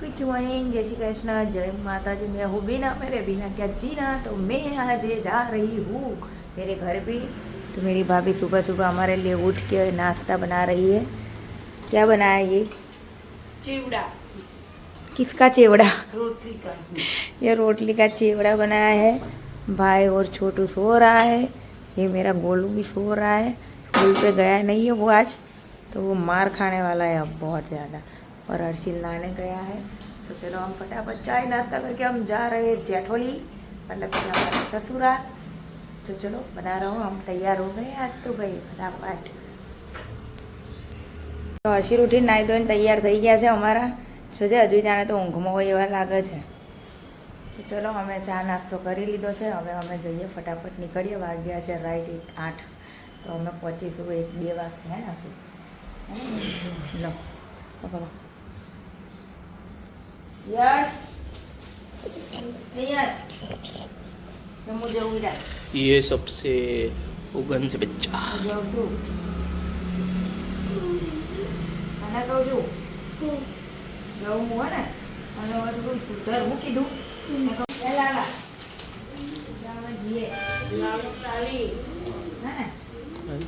Good morning જય શ્રી કૃષ્ણ जय माता जी मैं हूँ बीना मेरे बीना क्या जीना तो मैं आज जा रही हूँ मेरे घर पे तो मेरी भाभी सुबह सुबह हमारे लिए उठ के नाश्ता बना रही है क्या बनाया ये चिवड़ा किसका चेवड़ा रोटली का ये रोटली का चेवड़ा बनाया है भाई और छोटू सो रहा है ये मेरा गोलू भी सो रहा है स्कूल पे गया नहीं है वो आज तो वो मार खाने वाला है अब बहुत ज़्यादा और हर्षिल नहाने गया है तो चलो हम फटाफट चाय नाश्ता करके हम जा रहे हैं जेठोली मतलब कि हमारा ससुराल तो चलो बना रहा हूँ हम तैयार हो गए आज तो भाई फटाफट તો હર્ષિલ ઉઠીને નાહી ધોઈને તૈયાર થઈ ગયા છે અમારા જોજે હજુ જાણે તો ઊંઘમાં હોય એવા લાગે છે તો ચલો અમે ચા નાસ્તો કરી લીધો છે હવે અમે જઈએ ફટાફટ નીકળીએ વાગ્યા છે રાઈટ એક આઠ તો અમે પહોંચીશું એક બે વાગશે હે નાસી લો પકડો યશ એ યશ તો હું જવું જા ये सबसे उगन से बच्चा હું જાઉં છું અને કહું છું જવું હોય ને અને હવે થોડું સુધર હું કીધું મેં કહું, એ લાલા જા અમે જઈએ લાલો લાલી હે ને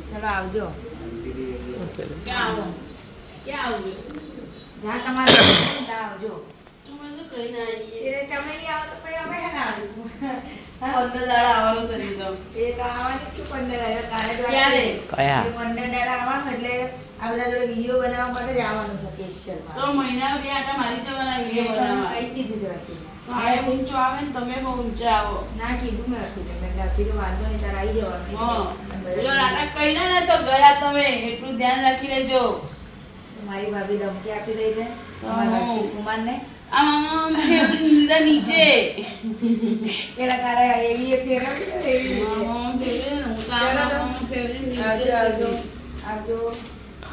ચલો આવજો ક્યાં આવું ક્યાં આવું જ્યાં તમારે જવું હોય ને ત્યાં આવજો તમે ને બહુ ઊંચા આવો. ના કીધું મેં હસીને વાંધો નહીં તારે આવી જવાનું. હા. નાટક કર્યા ને તો ગયા તમે. એટલું ધ્યાન રાખી લેજો. મારી ભાભી ધમકી આપી દઈ છે. ને હર્ષિલ કુમારને આમ ફેવડી લીધા નીચે. પેલા કાલે એવી એ ફેરવવી ને એવી આમ ફેવડી ને. આમ આમ આમ નીચે આવજો આવજો. સીધી. આવજો.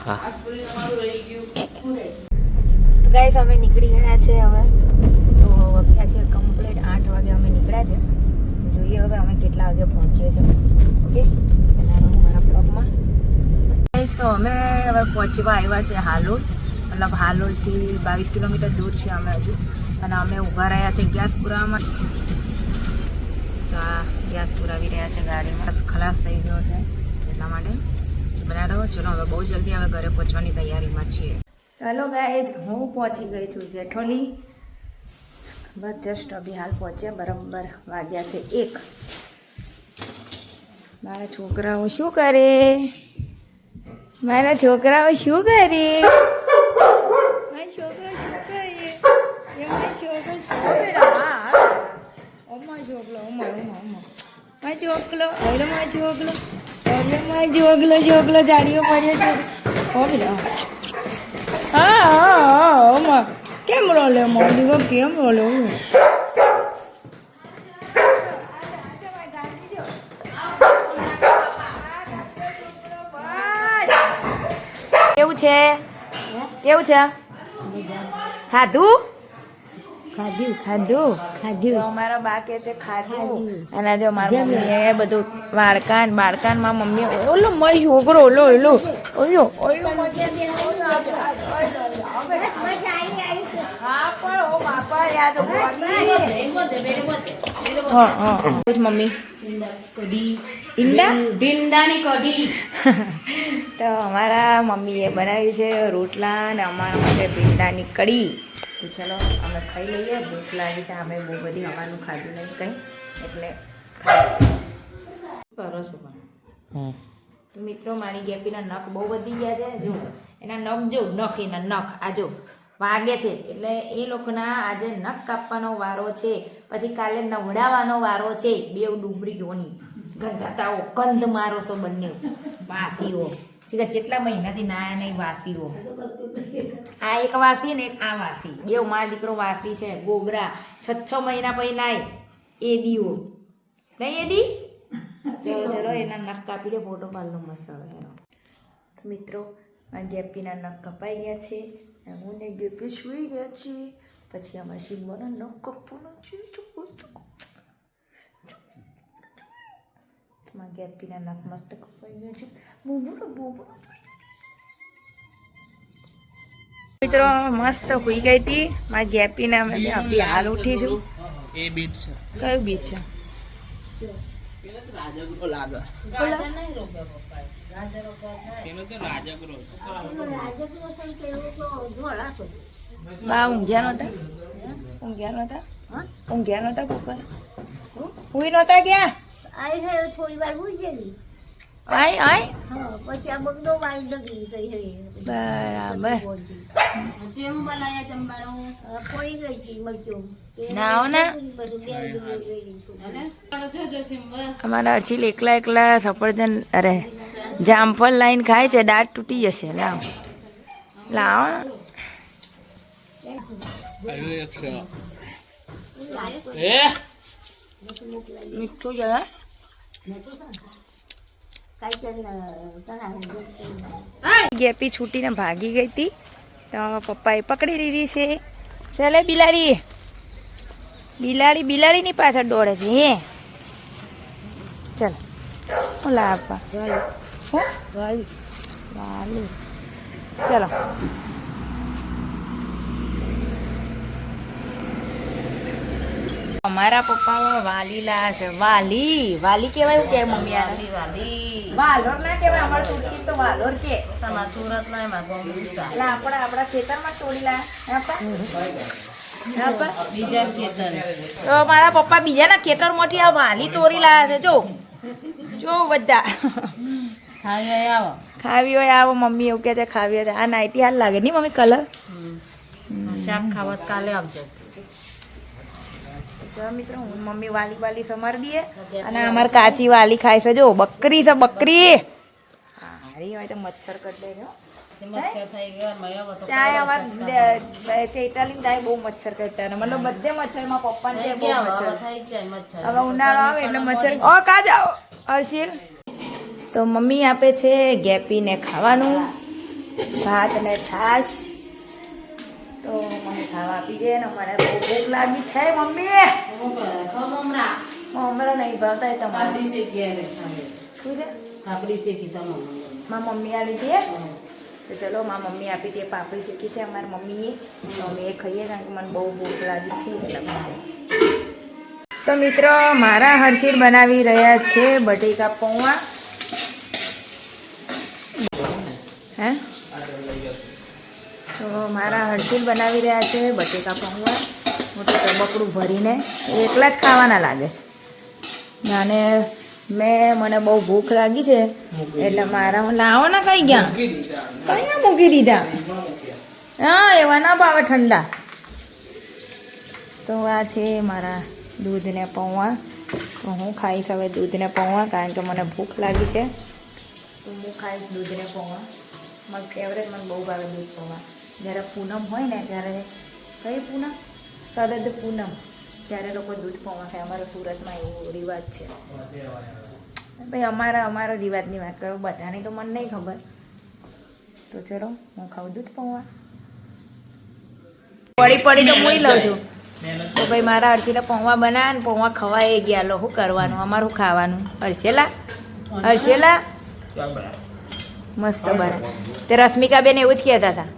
હા. આ સ્પ્રે તમારું રહી ગયું. તો ગાઈસ અમે નીકળી ગયા છે હવે. તો વાગ્યા છે કમ્પ્લીટ આઠ વાગે અમે નીકળ્યા છે. તો જોઈએ હવે અમે કેટલા વાગે પહોંચીએ છીએ. ઓકે? એના મારા બ્લોગમાં. ગાઈસ તો અમે હવે પહોંચવા આવ્યા છે હાલોલ. મતલબ હાલોલથી બાવીસ કિલોમીટર દૂર છે અમે હજુ. અને અમે ઊભા રહ્યા છે ગેસ પુરાવામાં તો આ ગેસ પુરાવી રહ્યા છે ગાડીમાં. ખલાસ થઈ ગયો છે એટલા માટે. બધા રહો. ચલો, હવે બહુ જલ્દી હવે ઘરે પહોંચવાની તૈયારીમાં છીએ. હેલો ગાઈઝ, હું પહોંચી ગઈ છું જેઠોલી. બસ જસ્ટ અભી હાલ પહોંચ્યા, બરાબર વાગ્યા છે એક. મારા છોકરાઓ શું કરે? મારા છોકરાઓ શું કરે મારા છોકરા શું કરે એ મારા છોકરો શું બેટા હા હા ઓમા છોકલો ઓમા ઓમા ઓમા જોગલો મારા જોગલો મારા છોકલો છોકલો જાડીઓ પડ્યો છે. હા હા હા કેમ રોલે મોડી કેમ રોલે કેવું છે? કેવું છે? ખાધું ખાધું ખાધું ખાધું અમારા બા કે છે ખાધું. અને જો મારા મમ્મીએ બધું વારકાન બારકાનમાં મમ્મી ઓલો મય છોકરો ઓલો ઓલો. ઓલો ઓલો હા પણ ઓ બાપા યાદ હા હા હા મમ્મી ભીંડાની કઢી તો અમારા મમ્મીએ બનાવી છે રોટલા અને અમારા માટે ભીંડાની કઢી. તો ચલો અમે ખાઈ લઈએ. ભૂખ લાગી છે. અમે બહુ બધી અમારું ખાધું નહીં કંઈ એટલે કરો છો પણ. મિત્રો મારી ગેપીના નખ બહુ વધી ગયા છે. જો એના નખ જો નખ એના નખ. આ જો વાગે છે. એટલે એ લોકોના આજે નખ કાપવાનો વારો છે, પછી કાલે નવડાવવાનો વારો છે બે ડુંગળીઓની ગંધાતાઓ કંધ મારો છો બંને. વાસીઓ. જેટલા મહિનાથી નાયા નહીં વાસીઓ. આ એક વાસી ને એક આ વાસી. બે મારા દીકરો વાસી છે, ગોગરા. છ છ મહિના પછી નાય એ દીઓ નહીં એ ચલો ચલો એના નખ કાપી દે, ફોટો પાડલો મસ્ત મિત્રો ગેપીના નખ કપાઈ ગયા છે હું ને ગેપી સુઈ ગયા છે પછી અમારે શિવનો નખ કપવાનો છે તમારા ગેપીના નખ મસ્ત કપાઈ ગયા છે. બૂબુ બૂબુ મિત્રો મસ્ત હોઈ ગઈ હતી. મારી ગેપીને અમે બે અભી હાલ ઉઠી છું. એ બીટ છે. કયું બીટ છે? લાગે. બા ઊંઘ્યા નહોતા? ઊંઘ્યા નહોતા? ઊંઘ્યા નહોતા બપોરે હુઈ નહોતા ગયા? આઈ હે થોડી વાર ભૂલી ગયેલી આય આય. હા પછી આ બગડો વાઈ કરી બરાબર જેમ બનાયા જમવાનું હા, ગઈ હતી અમારા અર્ચિલ એકલા એકલા સફરજન અરે જામફળ લાઈન ખાય છે દાંત તૂટી જશે. લાવ. લાવ. મીઠું ગેપી છૂટીને ભાગી ગઈ હતી. તો પપ્પાએ પકડી લીધી છે. ચાલે બિલાડી. બિલાડી બિલાડીની પાછળ દોડે છે હે? ચાલ. હું લાવવા હું વાલી ચલો. અમારા પપ્પા વાલી લાયા છે. વાલી. વાલી કેવાય કે મમ્મી આને? વાલોર ના કેવાય અમાર સુરતી તો વાલોર કે. સુરત ના એમાં ગોમડું એટલે આપણા આપણા ખેતરમાં તોડી લાયા. હા બીજા ખેતર. તો મારા પપ્પા બીજાના ખેતરમાંથી આ વાલી તોડી લાયા છે. જો. જો બધા. ખાવી હોય આવો. મમ્મી એવું કે છે ખાવી હોય. આ નાઈટી હાલ લાગે નહીં મમ્મી કલર શાક ખાવત કાલે આવજો. મિત્રો હું મમ્મી વાલી વાલી સમાર દઈએ અને અમારે કાચી વાલી ખાય છે. જો બકરી છે બકરી. હારી હોય તો મચ્છર કરી અમારે ચૈતાલીન થાય બહુ મચ્છર કરતા મતલબ બધે મચ્છરમાં પપ્પા ને હવે ઉનાળો આવે એટલે મચ્છર ઓ કા જાઓ અર્શિલ! તો મમ્મી આપે છે ગેપીને ખાવાનું, ભાત અને છાશ. તો મમ્મી ખાવા આપી દે ને મને બહુ ભૂખ લાગી છે મમ્મી. હમણાં નહીં ભાવતા તમારે. શું મારા મમ્મી આવી દે તો ચલો, મારા મમ્મી આપી દે પાપડી શેકી છે અમારી મમ્મીએ. તો અમે એ ખાઈએ કારણ કે મને બહુ ભૂખ લાગી છે એટલે તો મિત્રો, મારા હર્ષિર બનાવી રહ્યા છે બટેકા પૌવા. હે? તો મારા હર્ષિલ બનાવી રહ્યા છે બટેકા પૌવા. મોટું તબકડું ભરીને એકલા જ ખાવાના લાગે છે. અને મેં, મને બહુ ભૂખ લાગી છે, એટલે મારા લાવો ને કઈ ગયા? કઈ ના મૂકી દીધા? હા, એવા ના ભાવે ઠંડા. તો આ છે મારા દૂધને પૌવા. તો હું ખાઈશ હવે દૂધને પૌવા, કારણ કે મને ભૂખ લાગી છે. તો હું ખાઈશ દૂધને પૌવા. મારું ફેવરેટ મને બહુ ભાવે દૂધ પૌવા. જ્યારે પૂનમ હોય ને ત્યારે કઈ પૂનમ? શરદ પૂનમ. ત્યારે લોકો દૂધ પૌવા ખાય. અમારા સુરતમાં એવો રિવાજ છે. ભાઈ અમારા અમારો રિવાજની વાત કરો બધાની તો મને નહીં ખબર. તો ચલો હું ખાઉં દૂધ પૌવા. પડી પડી તો હું લઉં છું. તો ભાઈ મારા અડધીને પૌવા બનાવ્યા ને પૌવા ખવાઈ ગયા. લો શું કરવાનું? અમારું ખાવાનું. અડસેલા અડસેલા મસ્ત બના. તે રશ્મિકા બેન એવું જ કહેતા હતા.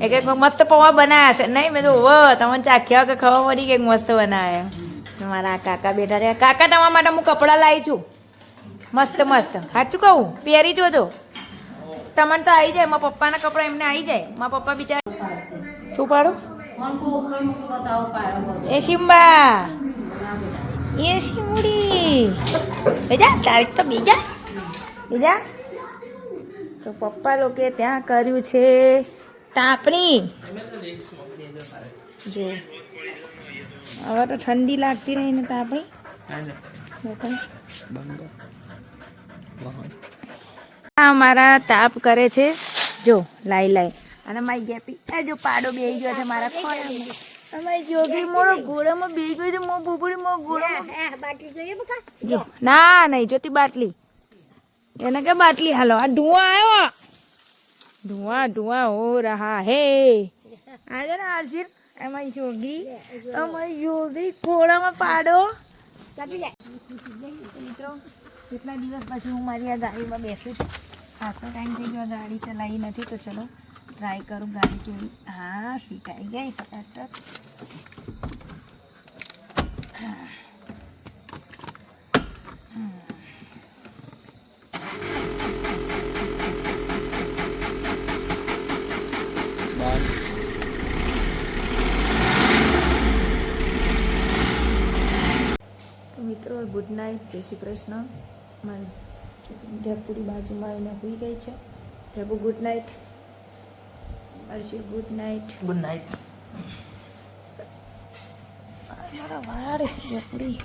એ કે મસ્ત પૌવા બનાવ્યા છે. નહીં મેં તો વ તમને ચાખ્યા કે ખબર પડી કે મસ્ત બનાવ્યા મારા કાકા બેઠા રહ્યા. કાકા તમારા માટે હું કપડાં લાવી છું. મસ્ત મસ્ત. સાચું કહું? પહેરી જોજો તમને તો આવી જાય. મારા પપ્પાના કપડાં એમને આવી જાય. મારા પપ્પા બિચારા શું પાડું? એ શિમ્બા એ શિમડી બીજા તારીખ તો બીજા. બીજા. તો પપ્પા લોકોએ ત્યાં કર્યું છે. તાપણી જો. હવે તો ઠંડી લાગતી રહી ને. આ અમારા તાપ કરે છે. જો લાઈ લાઈ. અને મારી ગેપી. એ જો પાડો બેહી ગયો છે મારા ખોળામાં. અમારી જોગી મોડો ઘોડામાં બે ગયો છે મો બુબડી મો ઘોડામાં બાટલી જોઈએ જો. ના નહીં જોતી બાટલી. એને કે બાટલી, હાલો, આ ધુઆ આવ્યો ધુઆ ધુઆ, હો રહા હે. આજે ને હર્ષિલ એમાં યોગી અમારી યોગી, ખોળામાં પાડો. મિત્રો, કેટલા દિવસ પછી હું મારી આ ગાડીમાં બેસું છું? આખો ટાઈમ થઈ ગયો, ગાડી ચલાવી નથી, તો ચલો ટ્રાય કરું ગાડી કેવી. હા સીટાઈ ગઈ, ફટાફટ. તો મિત્રો ગુડ નાઇટ જય શ્રી કૃષ્ણ. મારી જયપુરી બાજુમાં એને હોઈ ગઈ છે. જયપુ good night. Arshi good night. Good night. મારા વાળ જયપુરી